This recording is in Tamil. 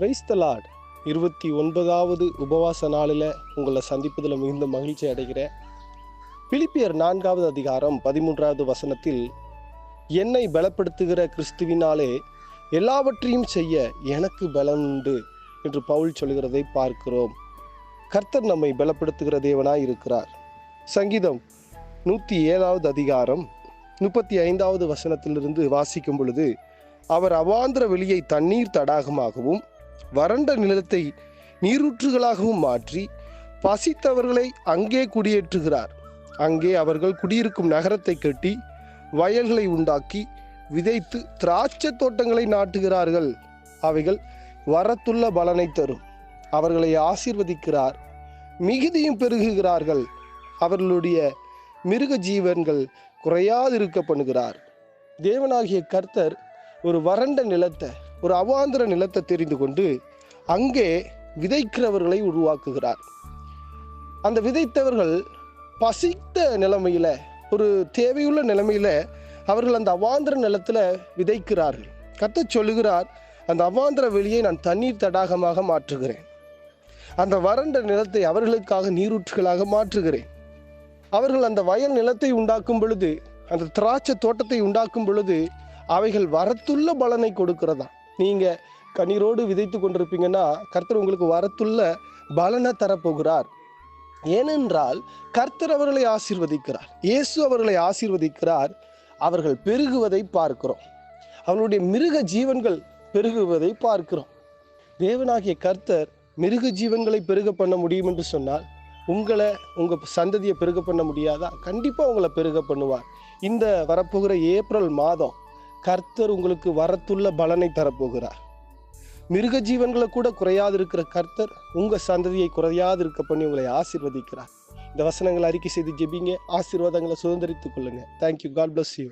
பிரைஸ் த லார்ட் இருபத்தி ஒன்பதாவது உபவாச நாளில் உங்களை சந்திப்பதில் மிகுந்த மகிழ்ச்சி அடைகிறேன். பிலிப்பியர் நான்காவது அதிகாரம் பதிமூன்றாவது வசனத்தில் என்னை பலப்படுத்துகிற கிறிஸ்துவினாலே எல்லாவற்றையும் செய்ய எனக்கு பலம் உண்டு என்று பவுல் சொல்கிறதை பார்க்கிறோம். கர்த்தர் நம்மை பலப்படுத்துகிற தேவனாய் இருக்கிறார். சங்கீதம் நூற்றி ஏழாவது அதிகாரம் முப்பத்தி ஐந்தாவது வசனத்திலிருந்து வாசிக்கும் பொழுது அவர் அவாந்திர வெளியை தண்ணீர் தடாகமாகவும் வறண்ட நிலத்தை நீரூற்றுகளாகவும் மாற்றி பசித்தவர்களை அங்கே குடியேற்றுகிறார். அங்கே அவர்கள் குடியிருக்கும் நகரத்தை கட்டி வயல்களை உண்டாக்கி விதைத்து திராட்சை தோட்டங்களை நாட்டுகிறார்கள். அவைகள் வரத்துள்ள பலனை தரும். அவர்களை ஆசீர்வதிக்கிறார். மிகுதியும் பெருகுகிறார்கள். அவர்களுடைய மிருக ஜீவன்கள் குறையாதிருக்க பண்ணுகிறார் தேவனாகிய கர்த்தர் ஒரு வறண்ட நிலத்தை ஒரு அவாந்திர நிலத்தை தெரிந்து கொண்டு அங்கே விதைக்கிறவர்களை உருவாக்குகிறார். அந்த விதைத்தவர்கள் பசித்த நிலைமையில் ஒரு தேவையுள்ள நிலைமையில் அவர்கள் அந்த அவாந்திர நிலத்தில் விதைக்கிறார்கள். கத்த சொல்லுகிறார் அந்த அவாந்திர வெளியை நான் தண்ணீர் தடாகமாக மாற்றுகிறேன். அந்த வறண்ட நிலத்தை அவர்களுக்காக நீரூற்றுகளாக மாற்றுகிறேன். அவர்கள் அந்த வயல் நிலத்தை உண்டாக்கும் பொழுது அந்த திராட்சை தோட்டத்தை உண்டாக்கும் பொழுது அவைகள் வரத்துள்ள பலனை கொடுக்கிறதா நீங்க கண்ணீரோடு விதைத்து கொண்டிருப்பீங்கன்னா கர்த்தர் உங்களுக்கு வரத்துள்ள பலனை தரப்போகிறார். ஏனென்றால் கர்த்தர் அவர்களை ஆசீர்வதிக்கிறார். இயேசு அவர்களை ஆசீர்வதிக்கிறார். அவர்கள் பெருகுவதை பார்க்கிறோம். அவர்களுடைய மிருக ஜீவன்கள் பெருகுவதை பார்க்கிறோம். தேவனாகிய கர்த்தர் மிருக ஜீவன்களை பெருக பண்ண முடியும் என்று சொன்னால் உங்களை உங்கள் சந்ததியை பெருக பண்ண முடியாதா? கண்டிப்பாக உங்களை பெருக பண்ணுவார். இந்த வரப்போகிற ஏப்ரல் மாதம் கர்த்தர் உங்களுக்கு வரத்துள்ள பலனை தரப்போகிறார். மிருக ஜீவன்களை கூட குறையாது இருக்கிற கர்த்தர் உங்கள் சந்ததியை குறையாது இருக்க பண்ணி உங்களை ஆசிர்வதிக்கிறார். இந்த வசனங்களை அறிக்கை செய்து ஜெபிங்க. ஆசீர்வாதங்களை சுதந்திரித்துக் கொள்ளுங்க. Thank you God bless you